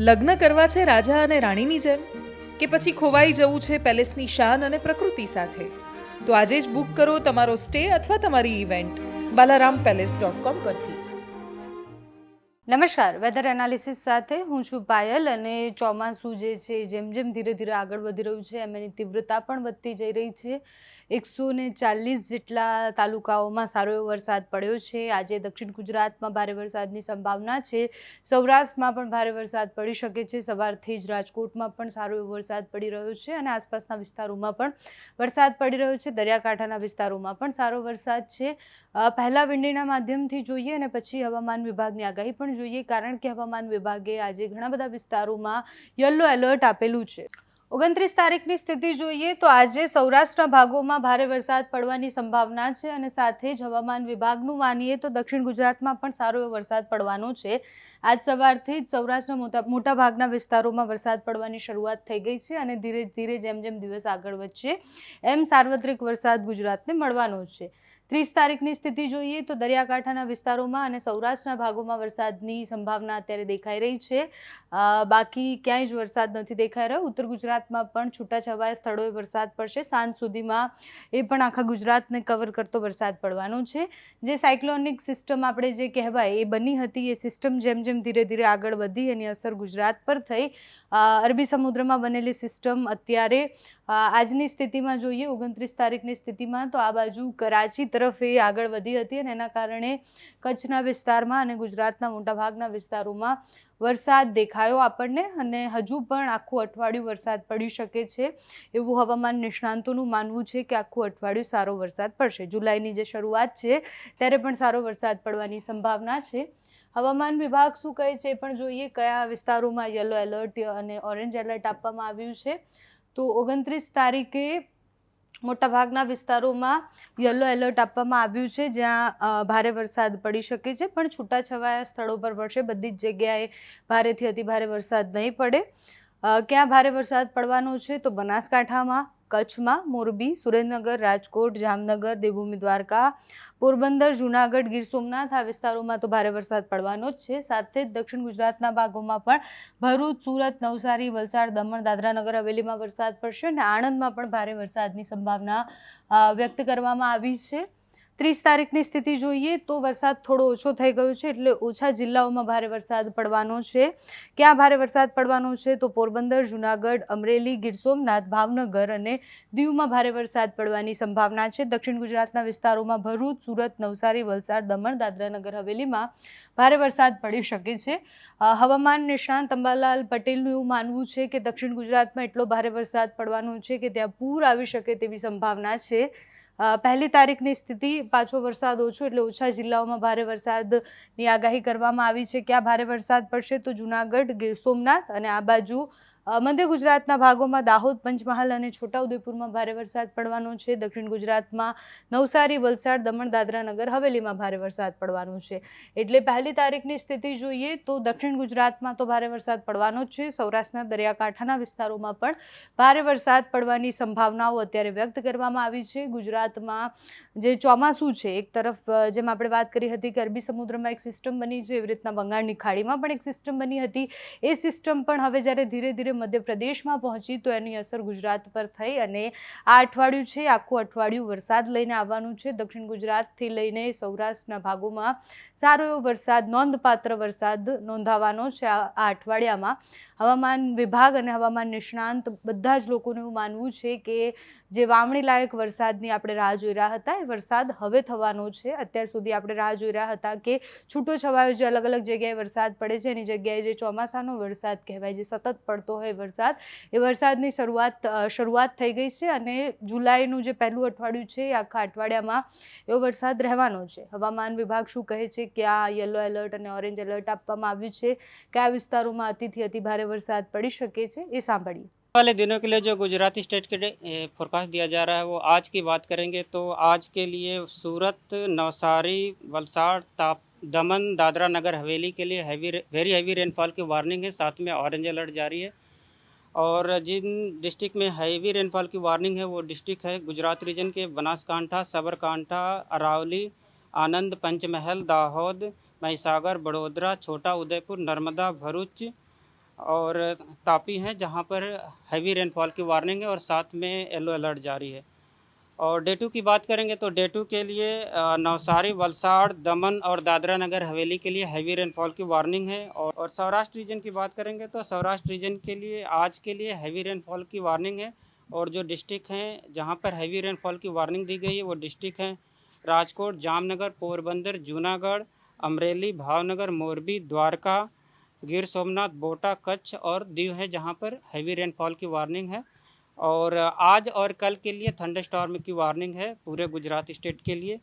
લગ્ન કરવા છે રાજા અને રાણીની જેમ? કે પછી ખોવાઈ જવું છે પેલેસની શાન અને પ્રકૃતિ સાથે? તો આજે જ બુક કરો તમારો સ્ટે અથવા તમારી event, Balaram palace dot com પરથી. નમસ્કાર. વેધર એનાલિસિસ સાથે હું છું પાયલ અને ચોમાસું જે છે, જેમ જેમ ધીરે ધીરે આગળ વધી રહ્યું છે, એમ એની તીવ્રતા પણ વધતી જઈ રહી છે. એકસો ને ચાલીસ જેટલા તાલુકાઓમાં સારો એવો વરસાદ પડ્યો છે. આજે દક્ષિણ ગુજરાતમાં ભારે વરસાદની સંભાવના છે. સૌરાષ્ટ્રમાં પણ ભારે વરસાદ પડી શકે છે. સવારથી જ રાજકોટમાં પણ સારો એવો વરસાદ પડી રહ્યો છે અને આસપાસના વિસ્તારોમાં પણ વરસાદ પડી રહ્યો છે. દરિયાકાંઠાના વિસ્તારોમાં પણ સારો વરસાદ છે. પહેલાં વિંડીના માધ્યમથી જોઈએ અને પછી હવામાન વિભાગની આગાહી પણ જોઈએ, કારણ કે હવામાન વિભાગે આજે ઘણા બધા વિસ્તારોમાં યલો એલર્ટ આપેલું છે. ઓગણત્રીસ તારીખની સ્થિતિ જોઈએ તો આજે સૌરાષ્ટ્રના ભાગોમાં ભારે વરસાદ પડવાની સંભાવના છે અને સાથે જ હવામાન વિભાગનું માનીએ તો દક્ષિણ ગુજરાતમાં પણ સારો એવો વરસાદ પડવાનો છે. આજ સવારથી જ સૌરાષ્ટ્રના મોટા ભાગના વિસ્તારોમાં વરસાદ પડવાની શરૂઆત થઈ ગઈ છે અને ધીરે ધીરે જેમ જેમ દિવસ આગળ વધશે, એમ સાર્વત્રિક વરસાદ ગુજરાતને મળવાનો છે. ત્રીસ તારીખની સ્થિતિ જોઈએ તો દરિયાકાંઠાના વિસ્તારોમાં અને સૌરાષ્ટ્રના ભાગોમાં વરસાદની સંભાવના અત્યારે દેખાઈ રહી છે. બાકી ક્યાંય જ વરસાદ નથી દેખાઈ રહ્યો. ઉત્તર ગુજરાતમાં પણ છૂટાછવાયા સ્થળોએ વરસાદ પડશે. સાંજ સુધીમાં એ પણ આખા ગુજરાતને કવર કરતો વરસાદ પડવાનો છે. જે સાયક્લોનિક સિસ્ટમ આપણે જે કહેવાય એ બની હતી, એ સિસ્ટમ જેમ જેમ ધીરે ધીરે આગળ વધી એની અસર ગુજરાત પર થઈ. અરબી સમુદ્રમાં બનેલી સિસ્ટમ અત્યારે આજની સ્થિતિમાં જોઈએ, ઓગણત્રીસ તારીખની સ્થિતિમાં તો આ બાજુ કરાચી તરફ એ આગળ વધી હતી અને એના કારણે કચ્છના વિસ્તારમાં અને ગુજરાતના મોટાભાગના વિસ્તારોમાં વરસાદ દેખાયો આપણને અને હજુ પણ આખું અઠવાડિયું વરસાદ પડી શકે છે. એવું હવામાન નિષ્ણાંતોનું માનવું છે કે આખું અઠવાડિયું સારો વરસાદ પડશે. જુલાઈની જે શરૂઆત છે, ત્યારે પણ સારો વરસાદ પડવાની સંભાવના છે. હવામાન વિભાગ શું કહે છે એ પણ જોઈએ. કયા વિસ્તારોમાં યલો એલર્ટ અને ઓરેન્જ એલર્ટ આપવામાં આવ્યું છે? તો ઓગણત્રીસ તારીખે મોટાભાગના વિસ્તારોમાં યલો એલર્ટ આપવામાં આવ્યું છે, જ્યાં ભારે વરસાદ પડી શકે છે, પણ છૂટાછવાયા સ્થળો પર પડશે બધી જ જગ્યાએ ભારેથી અતિભારે વરસાદ નહીં પડે. ક્યાં ભારે વરસાદ પડવાનો છે તો બનાસકાંઠામાં કચ્છમાં મોરબી, સુરેન્દ્રનગર, રાજકોટ, જામનગર, દેવભૂમિ, દ્વારકા, પોરબંદર, જૂનાગઢ, ગીર સોમનાથ આ વિસ્તારોમાં તો ભારે વરસાદ પડવાનો જ છે. સાથે જ દક્ષિણ ગુજરાતના ભાગોમાં પણ ભરૂચ, સુરત, નવસારી, વલસાડ, દમણ, દાદરા નગર હવેલીમાં વરસાદ પડશે અને આણંદમાં પણ ભારે વરસાદની સંભાવના વ્યક્ત કરવામાં આવી છે. ત્રીસ તારીખની સ્થિતિ જોઈએ તો વરસાદ થોડો ઓછો થઈ ગયો છે એટલે ઓછા જિલ્લાઓમાં ભારે વરસાદ પડવાનો છે. ક્યાં ભારે વરસાદ પડવાનો છે તો પોરબંદર, જુનાગઢ, અમરેલી, ગીર સોમનાથ, ભાવનગર અને દીવમાં ભારે વરસાદ પડવાની સંભાવના છે. દક્ષિણ ગુજરાતના વિસ્તારોમાં ભરૂચ, સુરત, નવસારી, વલસાડ, દમણ, દાદરાનગર, હવેલીમાં ભારે વરસાદ પડી શકે છે. હવામાન નિષ્ણાંત અંબાલાલ પટેલનું એવું માનવું છે કે દક્ષિણ ગુજરાતમાં એટલો ભારે વરસાદ પડવાનો છે કે ત્યાં પૂર આવી શકે તેવી સંભાવના છે. પહેલી તારીખની સ્થિતિ પાછો વરસાદ ઓછો એટલે ઓછા જિલ્લાઓમાં ભારે વરસાદની આગાહી કરવામાં આવી છે. ક્યાં ભારે વરસાદ પડશે તો જૂનાગઢ, ગીર સોમનાથ અને આ બાજુ મધ્ય ગુજરાતના ભાગોમાં દાહોદ, પંચમહાલ અને છોટાઉદેપુરમાં ભારે વરસાદ પડવાનો છે. દક્ષિણ ગુજરાતમાં નવસારી, વલસાડ, દમણ, દાદરા નગર હવેલીમાં ભારે વરસાદ પડવાનો છે. એટલે પહેલી તારીખની સ્થિતિ જોઈએ તો દક્ષિણ ગુજરાતમાં તો ભારે વરસાદ પડવાનો જ છે. સૌરાષ્ટ્રના દરિયાકાંઠાના વિસ્તારોમાં પણ ભારે વરસાદ પડવાની સંભાવનાઓ અત્યારે વ્યક્ત કરવામાં આવી છે. ગુજરાતમાં જે ચોમાસું છે, એક તરફ જેમ આપણે વાત કરી હતી કે અરબી સમુદ્રમાં એક સિસ્ટમ બની છે, એવી રીતના બંગાળની ખાડીમાં પણ એક સિસ્ટમ બની હતી. એ સિસ્ટમ પણ હવે જ્યારે ધીરે ધીરે મધ્યપ્રદેશમાં પહોંચી તો એની અસર ગુજરાત પર થઈ અને આ અઠવાડિયું છે, આખું અઠવાડિયું વરસાદ લઈને આવવાનું છે. દક્ષિણ ગુજરાતથી લઈને સૌરાષ્ટ્રના ભાગોમાં સારો એવો વરસાદ, નોંધપાત્ર વરસાદ નોંધાવાનો છે આ અઠવાડિયામાં. હવામાન વિભાગ અને હવામાન નિષ્ણાંત બધા જ લોકોનું એવું માનવું છે કે જે વાવણી લાયક વરસાદની આપણે રાહ જોઈ રહ્યા હતા, એ વરસાદ હવે થવાનો છે. અત્યાર સુધી આપણે રાહ જોઈ રહ્યા હતા કે છૂટો છવાયો જે અલગ અલગ જગ્યાએ વરસાદ પડે છે, એની જગ્યાએ જે ચોમાસાનો વરસાદ કહેવાય, જે સતત પડતો હોય વરસાદ, એ વરસાદની શરૂઆત શરૂઆત થઈ ગઈ છે અને જુલાઈનું જે પહેલું અઠવાડિયું છે, એ આખા અઠવાડિયામાં એવો વરસાદ રહેવાનો છે. હવામાન વિભાગ શું કહે છે? કે આ યલો એલર્ટ અને ઓરેન્જ એલર્ટ આપવામાં આવ્યું છે. કયા વિસ્તારોમાં અતિથી અતિ ભારે વરસાદ પડી શકે છે એ સાંભળીએ वाले दिनों के लिए जो गुजराती स्टेट के फोरकास्ट दिया जा रहा है वो आज की बात करेंगे तो आज के लिए सूरत नवसारी वलसाड़ ताप दमन दादरा नगर हवेली के लिए हैवी वेरी हैवी रेनफॉल की वार्निंग है साथ में ऑरेंज अलर्ट जारी है और जिन डिस्ट्रिक्ट में हैवी रेनफॉल की वार्निंग है वो डिस्ट्रिक्ट है गुजरात रीजन के बनासकांठा साबरकांठा अरावली आनंद पंचमहल दाहोद महिसागर बड़ोदरा छोटा उदयपुर नर्मदा भरूच और तापी हैं जहाँ पर हैवी रेनफॉल की वार्निंग है और साथ में येलो अलर्ट जारी है। और डे टू की बात करेंगे तो डे टू के लिए नवसारी वलसाड़ दमन और दादरा नगर हवेली के लिए हैवी रेनफॉल की वार्निंग है। और, और सौराष्ट्र रीजन की बात करेंगे तो सौराष्ट्र रीजन के लिए आज के लिए हैवी रेनफॉल की वार्निंग है। और जो डिस्ट्रिक्ट हैं जहाँ पर हैवी रेनफॉल की वार्निंग दी गई है वो डिस्ट्रिक्ट हैं राजकोट जामनगर पोरबंदर जूनागढ़ अमरेली भावनगर मोरबी द्वारका गिर सोमनाथ बोटा कच्छ और दीव है जहाँ पर हैवी रेनफॉल की वार्निंग है और आज और कल के लिए थंडर स्टॉर्म की वार्निंग है पूरे गुजरात स्टेट के लिए